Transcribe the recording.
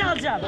alacağım.